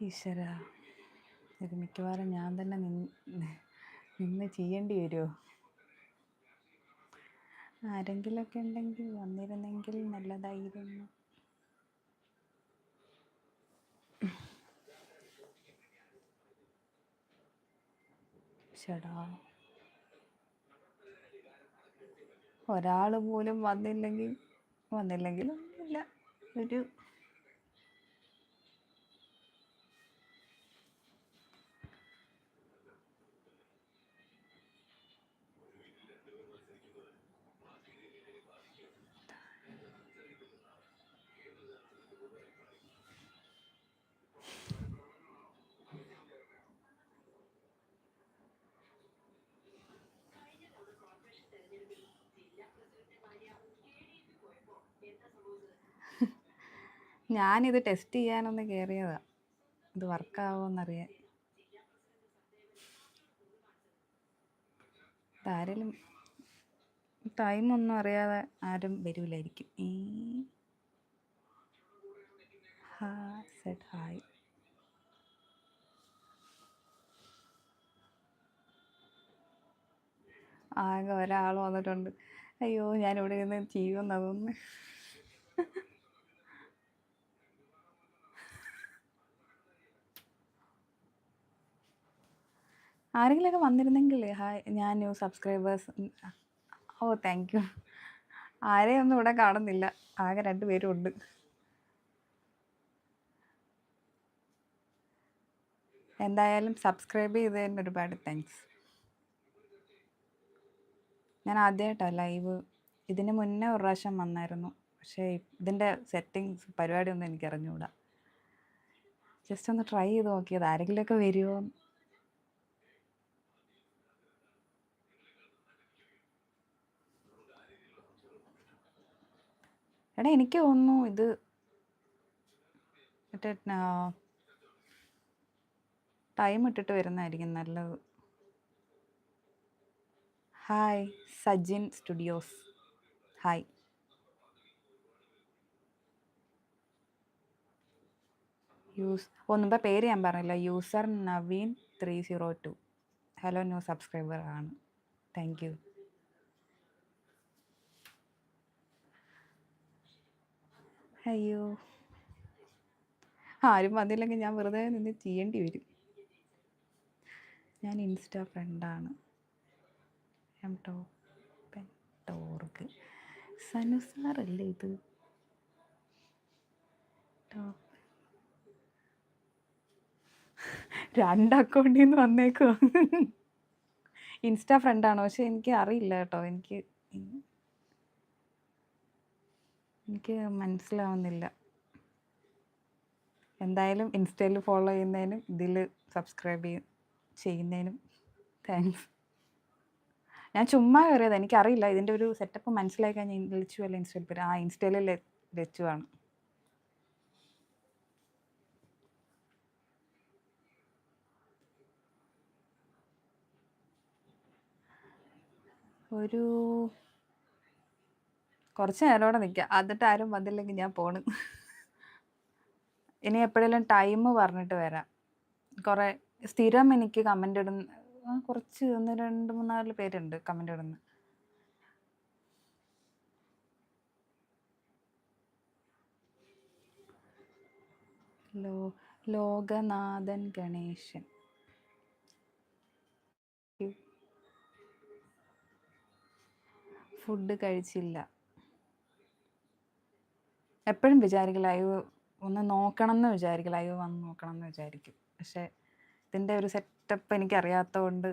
ഈശ്വര ഇത് മിക്കവാറും ഞാൻ തന്നെ നിന്ന് നിന്ന് ചെയ്യേണ്ടി വരുമോ ആരെങ്കിലുമൊക്കെ ഉണ്ടെങ്കിൽ വന്നിരുന്നെങ്കിൽ നല്ലതായിരുന്നു. ചേടാ ഒരാൾ പോലും വന്നില്ലെങ്കിൽ വന്നില്ലെങ്കിലും ഇല്ല ഒരു ഞാനിത് ടെസ്റ്റ് ചെയ്യാനൊന്ന് കയറിയതാ ഇത് വർക്കാവോന്നറിയാൻ ഇതാരെങ്കിലും ടൈമൊന്നും അറിയാതെ ആരും വരൂലായിരിക്കും. ഈ ഹാ സെഡ് ഹായ് ആകെ ഒരാൾ വന്നിട്ടുണ്ട്. അയ്യോ ഞാനിവിടെ ഇരുന്ന് ചെയ്യുമെന്ന് ആരെങ്കിലും ആരെങ്കിലുമൊക്കെ വന്നിരുന്നെങ്കിൽ ഹായ് ഞാൻ new subscribers oh thank you ആരെയും ഒന്നും ഇവിടെ കാണുന്നില്ല. ആകെ രണ്ട് പേരും ഉണ്ട്. എന്തായാലും സബ്സ്ക്രൈബ് ചെയ്തതിന് ഒരുപാട് താങ്ക്സ് ഞാൻ ആദ്യമായിട്ടാണ് ലൈവ്. ഇതിന് മുന്നേ ഒരു പ്രാവശ്യം വന്നായിരുന്നു. പക്ഷേ ഇതിന്റെ സെറ്റിങ്സ് പരിപാടിയൊന്നും എനിക്ക് അറിഞ്ഞുകൂടാ ജസ്റ്റ് ഒന്ന് ട്രൈ ചെയ്ത് നോക്കിയത് ആരെങ്കിലുമൊക്കെ വരുമോ എടാ എനിക്ക് തോന്നുന്നു ഇത് മറ്റേ ടൈം ഇട്ടിട്ട് വരുന്നതായിരിക്കും നല്ലത്. ഹായ് സജിൻ സ്റ്റുഡിയോസ് ഹായ് യൂസ് ഒന്നുമ്പോ പേര് ഞാൻ പറഞ്ഞില്ല. User Naveen three zero two hello new subscriber ആണ്. താങ്ക് യു അയ്യോ. ആരും വന്നില്ലെങ്കിൽ ഞാൻ വെറുതെ നിന്ന് ചെയ്യേണ്ടി വരും. ഞാൻ ഇൻസ്റ്റാ ഫ്രണ്ടാണ് എം ടോപ്പൻ ടോർക്ക് സനുസാറല്ലേ ഇത് ടോപ്പ് രണ്ട് അക്കൗണ്ടിൽ നിന്ന് വന്നേക്കോ? ഇൻസ്റ്റാ ഫ്രണ്ടാണോ? പക്ഷെ എനിക്ക് അറിയില്ല കേട്ടോ. എനിക്ക് എനിക്ക് മനസ്സിലാവുന്നില്ല. എന്തായാലും ഇൻസ്റ്റയിൽ ഫോളോ ചെയ്യുന്നതിനും ഇതിൽ സബ്സ്ക്രൈബ് ചെയ്യ ചെയ്യുന്നതിനും താങ്ക്സ്. ഞാൻ ചുമ്മാ കയറിയത്. എനിക്കറിയില്ല. ഇതിന്റെ ഒരു സെറ്റപ്പ് മനസ്സിലായി കഴിഞ്ഞാൽ ലച്ചു അല്ല ഇൻസ്റ്റയിൽ പേര് ആ ഇൻസ്റ്റയിൽ ലച്ചു ആണ് ഒരു കുറച്ച് നേരം നിൽക്കുക നിൽക്കാം എന്നിട്ട് ആരും വന്നില്ലെങ്കിൽ ഞാൻ പോണ്. ഇനി എപ്പോഴെങ്കിലും ടൈം പറഞ്ഞിട്ട് വരാം. കുറേ സ്ഥിരം എനിക്ക് കമന്റ് ഇടുന്ന കുറച്ച് ഒന്ന് രണ്ട് മൂന്നാൽ പേരുണ്ട് കമന്റ് ഇടുന്നു. ലോ ലോകനാഥൻ ഗണേശൻ. ഫുഡ് കഴിച്ചില്ല. എപ്പോഴും വിചാരിക്കും ലൈവ് ഒന്ന് നോക്കണം എന്ന് വിചാരിക്കും ലൈവ് വന്ന് നോക്കണം എന്ന് വിചാരിക്കും. പക്ഷേ ഇതിന്റെ ഒരു സെറ്റപ്പ് എനിക്കറിയാത്തതുകൊണ്ട്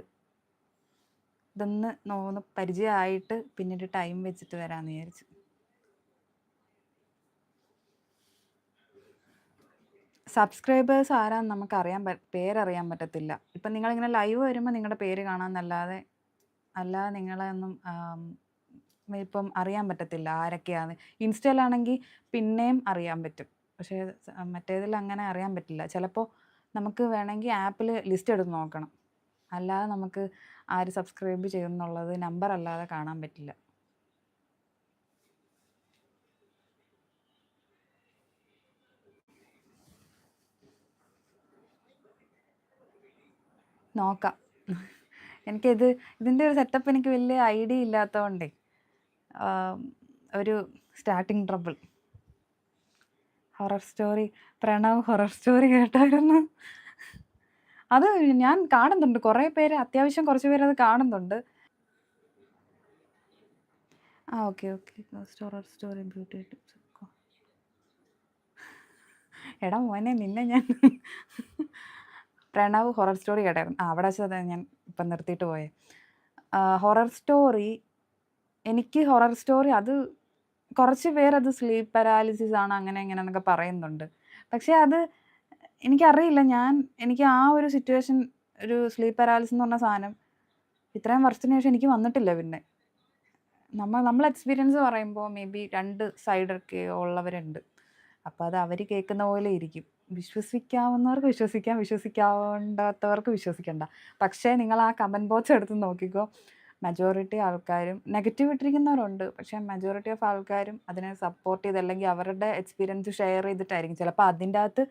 ഇതൊന്ന് നോന്ന് പരിചയമായിട്ട് പിന്നീട് ടൈം വെച്ചിട്ട് വരാമെന്ന് വിചാരിച്ചു. സബ്സ്ക്രൈബേഴ്സ് ആരാന്ന് നമുക്കറിയാൻ പേരറിയാൻ പറ്റത്തില്ല. ഇപ്പം നിങ്ങളിങ്ങനെ ലൈവ് വരുമ്പോൾ നിങ്ങളുടെ പേര് കാണാമെന്നല്ലാതെ അല്ലാതെ നിങ്ങളെ ഒന്നും ഇപ്പം അറിയാൻ പറ്റത്തില്ല ആരൊക്കെയാണ് ഇൻസ്റ്റയിലാണെങ്കിൽ പിന്നെയും അറിയാൻ പറ്റും. പക്ഷേ മറ്റേതിൽ അങ്ങനെ അറിയാൻ പറ്റില്ല. ചിലപ്പോൾ നമുക്ക് വേണമെങ്കിൽ ആപ്പിൽ ലിസ്റ്റ് എടുത്ത് നോക്കണം അല്ലാതെ നമുക്ക് ആര് സബ്സ്ക്രൈബ് ചെയ്യുന്നുള്ളത് നമ്പർ അല്ലാതെ കാണാൻ പറ്റില്ല നോക്കാം. എനിക്കിത് ഇതിന്റെ ഒരു സെറ്റപ്പ് എനിക്ക് വലിയ ഐഡിയ ഇല്ലാത്തതുകൊണ്ടേ ഒരു starting trouble. Horror story Pranav horror story കേട്ടായിരുന്നു. അത് ഞാൻ കാണുന്നുണ്ട്. കുറേ പേര് അത്യാവശ്യം കുറച്ച് പേര് അത് കാണുന്നുണ്ട്. ആ okay, okay. Horror story beauty tips എടാ മോനെ നിന്നെ ഞാൻ പ്രണവ് ഹൊറർ സ്റ്റോറി കേട്ടായിരുന്നു. ആ അവിടെ വെച്ചാൽ ഞാൻ ഇപ്പം നിർത്തിയിട്ട് പോയേ ഹൊറർ സ്റ്റോറി എനിക്ക് ഹൊറർ സ്റ്റോറി അത് കുറച്ച് പേരത് സ്ലീപ്പ് പാരാലിസിസ് ആണ് അങ്ങനെ ഇങ്ങനെ എന്നൊക്കെ പറയുന്നുണ്ട്. പക്ഷേ അത് എനിക്കറിയില്ല. ഞാൻ എനിക്ക് ആ ഒരു സിറ്റുവേഷൻ ഒരു സ്ലീപ്പ് പാരാലിസിസ് എന്ന് പറഞ്ഞ സാധനം ഇത്രയും വർഷത്തിന് ശേഷം എനിക്ക് വന്നിട്ടില്ല പിന്നെ. നമ്മൾ നമ്മൾ എക്സ്പീരിയൻസ് പറയുമ്പോൾ മേ ബി രണ്ട് സൈഡൊക്കെ ഉള്ളവരുണ്ട്. അപ്പോൾ അത് അവർ കേൾക്കുന്ന പോലെ ഇരിക്കും. വിശ്വസിക്കാവുന്നവർക്ക് വിശ്വസിക്കാം. വിശ്വസിക്കാണ്ടാത്തവർക്ക് വിശ്വസിക്കണ്ട. പക്ഷേ നിങ്ങൾ ആ കമന്റ് ബോക്സ് എടുത്ത് നോക്കിക്കോ. മജോറിറ്റി ആൾക്കാരും നെഗറ്റീവ് ഇട്ടിരിക്കുന്നവരുണ്ട്. പക്ഷേ മെജോറിറ്റി ഓഫ് ആൾക്കാരും അതിനെ സപ്പോർട്ട് ചെയ്ത് അല്ലെങ്കിൽ അവരുടെ എക്സ്പീരിയൻസ് ഷെയർ ചെയ്തിട്ടായിരിക്കും. ചിലപ്പോൾ അതിന്റെ അകത്ത്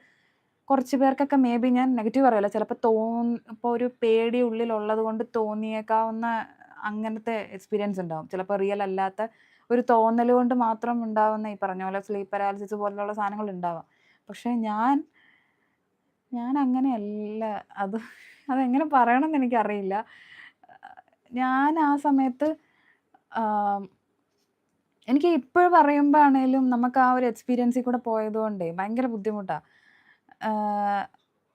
കുറച്ച് പേർക്കൊക്കെ മേ ബി ഞാൻ നെഗറ്റീവ് അറിയില്ല ചിലപ്പോൾ തോന്നി ഇപ്പോൾ ഒരു പേടി ഉള്ളിലുള്ളത് കൊണ്ട് തോന്നിയേക്കാവുന്ന അങ്ങനത്തെ എക്സ്പീരിയൻസ് ഉണ്ടാവും. ചിലപ്പോൾ റിയൽ അല്ലാത്ത ഒരു തോന്നൽ കൊണ്ട് മാത്രം ഉണ്ടാവുന്ന ഈ പറഞ്ഞ പോലെ സ്ലീപ്പ് പാരാലിസിസ് പോലുള്ള സാധനങ്ങൾ ഉണ്ടാവാം. പക്ഷേ ഞാൻ ഞാൻ അങ്ങനെയല്ല. അത് അതെങ്ങനെ പറയണമെന്ന് എനിക്കറിയില്ല. ഞാൻ ആ സമയത്ത് എനിക്ക് ഇപ്പോഴും പറയുമ്പോൾ ആണേലും നമുക്ക് ആ ഒരു എക്സ്പീരിയൻസിൽ കൂടെ പോയതുകൊണ്ടേ ഭയങ്കര ബുദ്ധിമുട്ടാണ്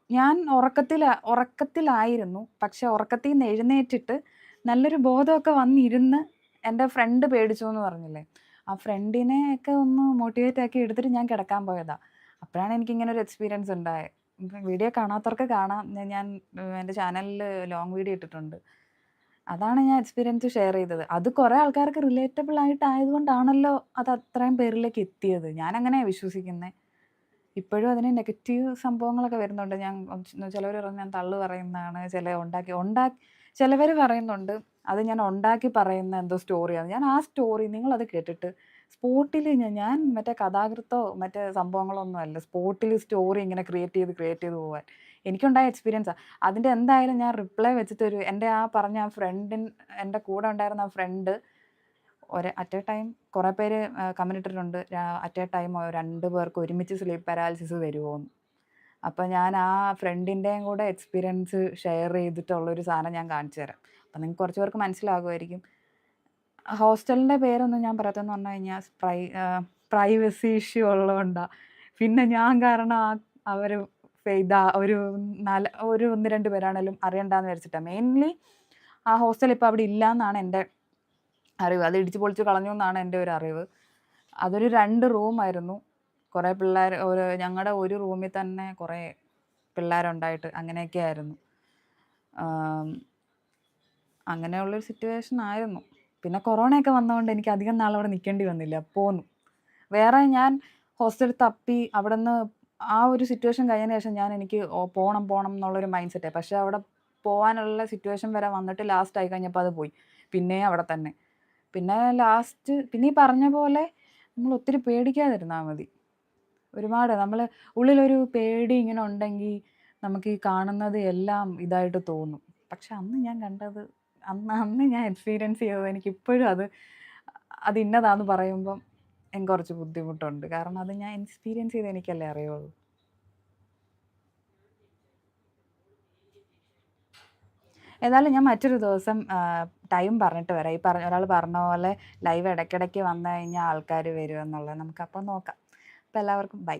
ഞാൻ ഉറക്കത്തിൽ ഉറക്കത്തിലായിരുന്നു. പക്ഷെ ഉറക്കത്തിൽ നിന്ന് എഴുന്നേറ്റിട്ട് നല്ലൊരു ബോധമൊക്കെ വന്നിരുന്ന് എന്റെ ഫ്രണ്ട് പേടിച്ചു എന്ന് പറഞ്ഞില്ലേ. ആ ഫ്രണ്ടിനെ ഒക്കെ ഒന്ന് മോട്ടിവേറ്റ് ആക്കി എടുത്തിട്ട് ഞാൻ കിടക്കാൻ പോയതാ. അപ്പോഴാണ് എനിക്ക് ഇങ്ങനെ ഒരു എക്സ്പീരിയൻസ് ഉണ്ടായത് വീഡിയോ കാണാത്തവർക്ക് കാണാം. ഞാൻ എന്റെ ചാനലിൽ ലോങ് വീഡിയോ ഇട്ടിട്ടുണ്ട്. അതാണ് ഞാൻ എക്സ്പീരിയൻസ് ഷെയർ ചെയ്തത്. അത് കുറെ ആൾക്കാർക്ക് റിലേറ്റബിൾ ആയിട്ട് ആയതുകൊണ്ടാണല്ലോ അത് അത്രയും പേരിലേക്ക് എത്തിയത്. ഞാൻ അങ്ങനെയാണ് വിശ്വസിക്കുന്നത് ഇപ്പോഴും അതിന് നെഗറ്റീവ് സംഭവങ്ങളൊക്കെ വരുന്നുണ്ട്. ഞാൻ ചിലവർ പറഞ്ഞു ഞാൻ തള്ളു പറയുന്നതാണ്. ചില ഉണ്ടാക്കി ഉണ്ടാക്കി ചിലവർ പറയുന്നുണ്ട് അത് ഞാൻ ഉണ്ടാക്കി പറയുന്ന എന്തോ സ്റ്റോറിയാണ് ഞാൻ ആ സ്റ്റോറി നിങ്ങളത് കേട്ടിട്ട് സ്പോട്ടിൽ ഞാൻ മറ്റേ കഥാകൃത്തോ മറ്റേ സംഭവങ്ങളോ ഒന്നും അല്ല. സ്പോട്ടിൽ സ്റ്റോറി ഇങ്ങനെ ക്രിയേറ്റ് ചെയ്ത് ക്രിയേറ്റ് ചെയ്ത് പോകാൻ എനിക്കുണ്ടായ എക്സ്പീരിയൻസാണ് അതിന്റെ എന്തായാലും ഞാൻ റിപ്ലൈ വെച്ചിട്ട് ഒരു എന്റെ ആ പറഞ്ഞ ആ ഫ്രണ്ടിൻ എന്റെ കൂടെ ഉണ്ടായിരുന്ന ആ ഫ്രണ്ട് ഒരു അറ്റ് എ ടൈം കുറേ പേര് ഇട്ടിട്ടുണ്ട്. അറ്റ് എ ടൈം രണ്ട് പേർക്ക് ഒരുമിച്ച് സ്ലീപ്പ് പാരാലിസിസ് വരുമോ എന്ന് അപ്പോൾ ഞാൻ ആ ഫ്രണ്ടിന്റെയും കൂടെ എക്സ്പീരിയൻസ് ഷെയർ ചെയ്തിട്ടുള്ളൊരു സാധനം ഞാൻ കാണിച്ചു തരാം. അപ്പം നിങ്ങൾക്ക് കുറച്ച് പേർക്ക് മനസ്സിലാകുമായിരിക്കും. ഹോസ്റ്റലിന്റെ പേരൊന്നും ഞാൻ പറയാത്തതെന്ന് പറഞ്ഞു കഴിഞ്ഞാൽ പ്രൈ പ്രൈവസി ഇഷ്യൂ ഉള്ളതുകൊണ്ടാണ് പിന്നെ ഞാൻ കാരണം ആ അവർ ഇതാ ഒരു നാല് ഒരു 1, 2 പേരാണേലും അറിയണ്ടെന്ന് വിചാരിച്ചിട്ടാണ് മെയിൻലി ആ ഹോസ്റ്റൽ ഇപ്പോൾ അവിടെ ഇല്ല എന്നാണ് എന്റെ അറിവ്. അത് ഇടിച്ചു പൊളിച്ച് കളഞ്ഞു എന്നാണ് എന്റെ ഒരു അറിവ്. അതൊരു രണ്ട് റൂമായിരുന്നു. കുറേ പിള്ളേർ ഒരു ഞങ്ങളുടെ ഒരു റൂമിൽ തന്നെ കുറേ പിള്ളേരുണ്ടായിട്ട് അങ്ങനെയൊക്കെ ആയിരുന്നു. അങ്ങനെയുള്ളൊരു സിറ്റുവേഷൻ ആയിരുന്നു. പിന്നെ കൊറോണയൊക്കെ വന്നതുകൊണ്ട് എനിക്ക് അധികം നാൾ അവിടെ നിൽക്കേണ്ടി വന്നില്ല. പോന്നു. വേറെ ഞാൻ ഹോസ്റ്റൽ തപ്പി അവിടെ നിന്ന് ആ ഒരു സിറ്റുവേഷൻ കഴിഞ്ഞതിന് ശേഷം ഞാൻ എനിക്ക് പോകണം പോകണം എന്നുള്ളൊരു മൈൻഡ് സെറ്റായി. പക്ഷേ അവിടെ പോകാനുള്ള സിറ്റുവേഷൻ വരെ വന്നിട്ട് ലാസ്റ്റ് ആയി കഴിഞ്ഞപ്പോൾ അത് പോയി. പിന്നെ അവിടെ തന്നെ. പിന്നെ ലാസ്റ്റ് പിന്നെ ഈ പറഞ്ഞ പോലെ നമ്മൾ ഒത്തിരി പേടിക്കാതിരുന്നാൽ മതി. ഒരുപാട് നമ്മൾ ഉള്ളിലൊരു പേടി ഇങ്ങനെ ഉണ്ടെങ്കിൽ നമുക്ക് ഈ കാണുന്നത് എല്ലാം ഇതായിട്ട് തോന്നും. പക്ഷെ അന്ന് ഞാൻ കണ്ടത് അന്ന് അന്ന് ഞാൻ എക്സ്പീരിയൻസ് ചെയ്തത് എനിക്കിപ്പോഴും അത് അത് ഇന്നതാന്ന് പറയുമ്പം എനിക്ക് കുറച്ച് ബുദ്ധിമുട്ടുണ്ട്. കാരണം അത് ഞാൻ എക്സ്പീരിയൻസ് ചെയ്ത് എനിക്കല്ലേ അറിയുള്ളൂ. ഏതായാലും ഞാൻ മറ്റൊരു ദിവസം ടൈം പറഞ്ഞിട്ട് വരാം. ഈ പറഞ്ഞ ഒരാൾ പറഞ്ഞ പോലെ ലൈവ് ഇടയ്ക്കിടയ്ക്ക് വന്നു കഴിഞ്ഞാൽ ആൾക്കാർ വരുമെന്നുള്ളത്. നമുക്കപ്പം നോക്കാം. അപ്പോൾ എല്ലാവർക്കും ബൈ.